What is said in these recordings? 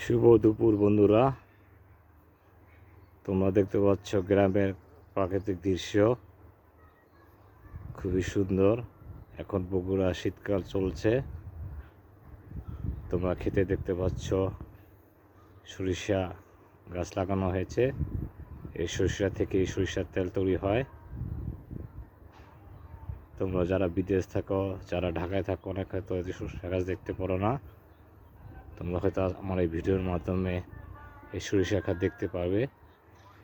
শুভ দুপুর, বন্ধুরা। তোমরা দেখতে পাচ্ছ গ্রামের প্রাকৃতিক দৃশ্য। খুবই সুন্দর। এখন বগুড়া শীতকাল চলছে। তোমরা খেতে দেখতে পাচ্ছ সরিষা গাছ লাগানো হয়েছে। এই সরিষা থেকে সরিষার তেল তৈরি হয়। তোমরা যারা বিদেশ থাকো, যারা ঢাকায় থাকো, অনেক হয়তো সরিষা গাছ দেখতে পারো না। তোমরা হয়তো আমার এই ভিডিওর মাধ্যমে এই সরিষা খাত দেখতে পাবে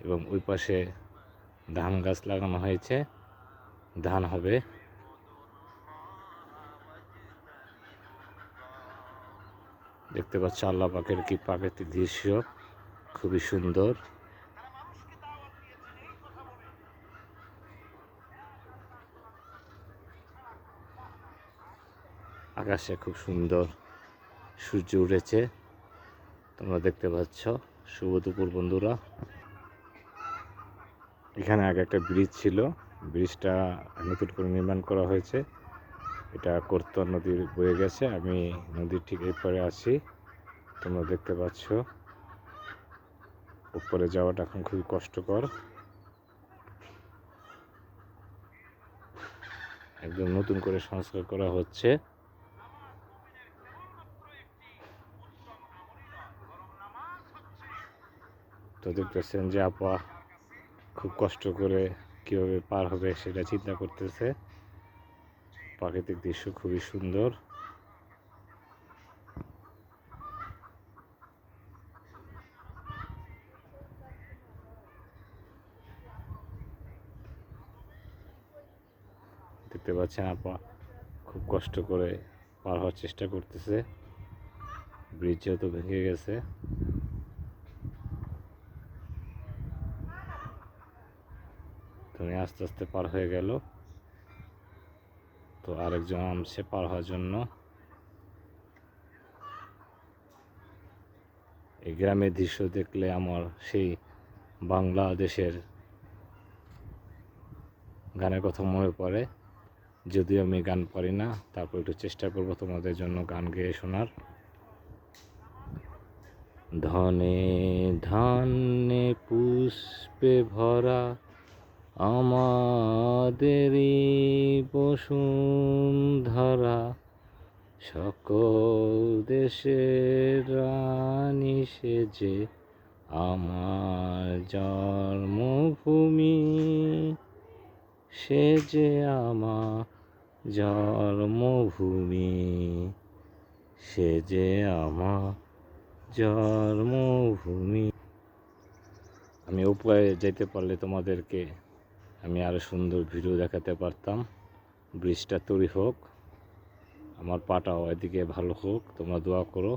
এবং ওই পাশে ধান গাছ লাগানো হয়েছে। ধান হবে। দেখতে পাচ্ছ আল্লাহ পাকের কি প্রাকৃতিক দৃশ্য। খুবই সুন্দর। আকাশে খুব সুন্দর। সূর্য উঠেছে। তোমরা দেখতে পাচ্ছ। শুভ দুপুর, বন্ধুরা। এখানে আগে একটা ব্রিজ ছিল। ব্রিজটা নতুন করে নির্মাণ করা হয়েছে। এটা করতোয়া নদীর বয়ে গেছে। আমি নদীর ঠিক এরপরে আছি। তোমরা দেখতে পাচ্ছ। উপরে যাওয়াটা এখন খুবই কষ্টকর। একদম নতুন করে সংস্কার করা হচ্ছে। তো দেখতেছেন যে আপা খুব কষ্ট করে কীভাবে পার হবে সেটা চিন্তা করতেছে। প্রাকৃতিক দৃশ্য খুবই সুন্দর। দেখতে পাচ্ছেন আপা খুব কষ্ট করে পার হওয়ার চেষ্টা করতেছে। ব্রিজ যেহেতু ভেঙে গেছে। তুমি আস্তে আস্তে পার হয়ে গেল। তো আরেকজন আমছে পার হওয়ার জন্য। এই গ্রামের দৃশ্য দেখলে আমার সেই বাংলাদেশের গানের কথা মনে পড়ে। যদিও আমি গান পারি না, তারপর একটু চেষ্টা করব তোমাদের জন্য গান গেয়ে শোনার। ধনে ধান্যে পুষ্পে ভরা আমাদেরই বসুন্ধরা সকল দেশের রানী সেজে আমার জন্মভূমি। সে যে আমার জন্মভূমি। সে যে আমার জন্মভূমি। আমি উপরে যেতে পারলে তোমাদেরকে আমি আরও সুন্দর ভিডিও দেখাতে পারতাম। ব্রিজটা তৈরি হোক, আমার পাটাও এদিকে ভালো হোক, তোমরা দোয়া করো।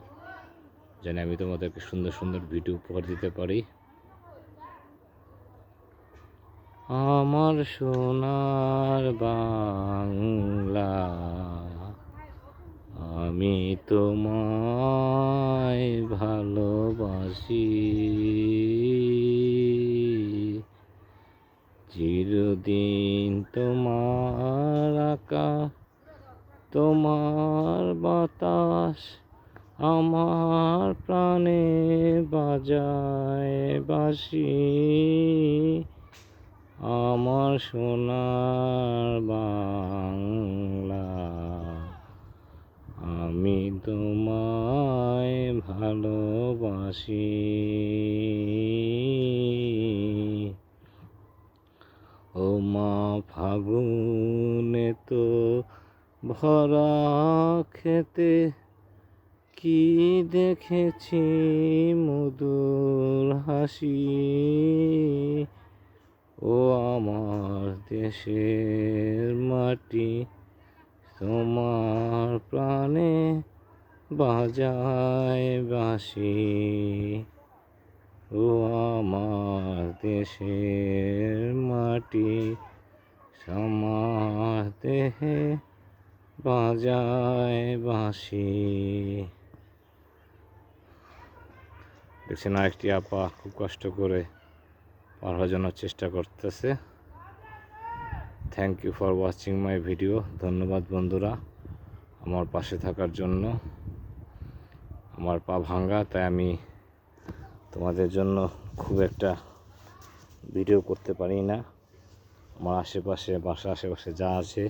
যেন আমি তোমাদেরকে সুন্দর সুন্দর ভিডিও উপহার দিতে পারি। আমার সোনার বাংলা, আমি তোমায় ভালোবাসি। চিরদিন তোমার আকা, তোমার বাতাস আমার প্রাণে বাজায় বাসি আমার সোনার বাংলা, আমি তোমায় ভালোবাসি। ফাগুনে তো ভরা খেতে কি দেখেছি মধুর হাসি? ও আমার দেশের মাটি, তোমার প্রাণে বাজায় বাসি ও আমার দেশের মাটি সমার দেহে বাজায় বাসি দেখছেন আরেকটি আপা খুব কষ্ট করে পার হওয়ার জন্য চেষ্টা করতেছে। Thank you for watching my video ধন্যবাদ বন্ধুরা আমার পাশে থাকার জন্য। আমার পা ভাঙ্গা, তাই আমি তোমাদের জন্য খুব একটা ভিডিও করতে পারি না। আমার আশেপাশে বাসা আশেপাশে যা আছে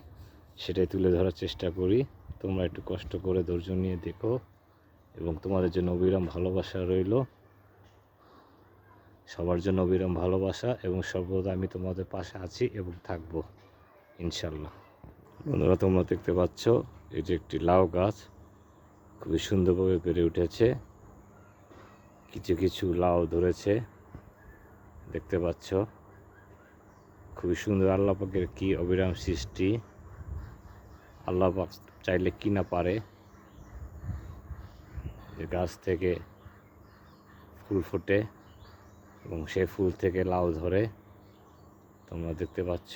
সেটাই তুলে ধরার চেষ্টা করি। তোমরা একটু কষ্ট করে ধৈর্য নিয়ে দেখো এবং তোমাদের জন্য অবিরাম ভালোবাসা রইল। সবার জন্য অবিরাম ভালোবাসা এবং সর্বদা আমি তোমাদের পাশে আছি এবং থাকব ইনশাল্লাহ বন্ধুরা, তোমরা দেখতে পাচ্ছ এটি একটি লাউ গাছ, খুবই সুন্দরভাবে বেড়ে উঠেছে। কিছু কিছু লাউ ধরেছে, দেখতে পাচ্ছ। খুবই সুন্দর আল্লাহ পাকের কি অবিরাম সৃষ্টি। আল্লাহ পাক চাইলে কি না পারে। গাছ থেকে ফুল ফোটে এবং সেই ফুল থেকে লাউ ধরে। তোমরা দেখতে পাচ্ছ।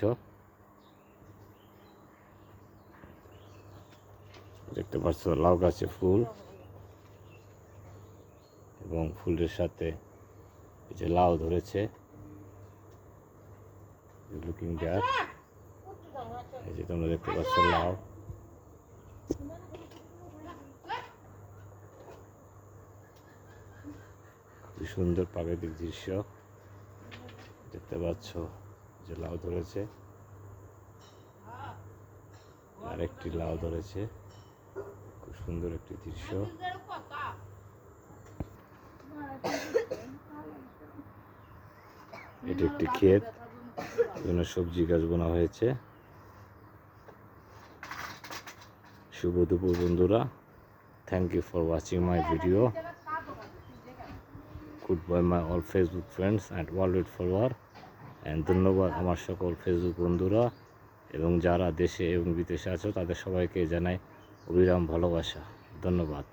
দেখতে পাচ্ছ লাউ গাছে ফুল এবং ফুলের সাথে যে লাউ ধরেছে। লুকিং দেয়ার এই যে তোমরা দেখতে পাচ্ছ লাউ খুবই সুন্দর প্রাকৃতিক দৃশ্য। দেখতে পাচ্ছ যে লাউ ধরেছে। আরেকটি লাউ ধরেছে। খুব সুন্দর একটি দৃশ্য। এটি একটি ক্ষেত। বিভিন্ন সবজি গাছ বোনা হয়েছে। শুভ দুপুর বন্ধুরা। Thank you for watching my video good bye my all Facebook friends and world follower and ধন্যবাদ আমার সকল ফেসবুক বন্ধুরা এবং যারা দেশে এবং বিদেশে আছো, তাদের সবাইকে জানাই অবিরাম ভালোবাসা। ধন্যবাদ।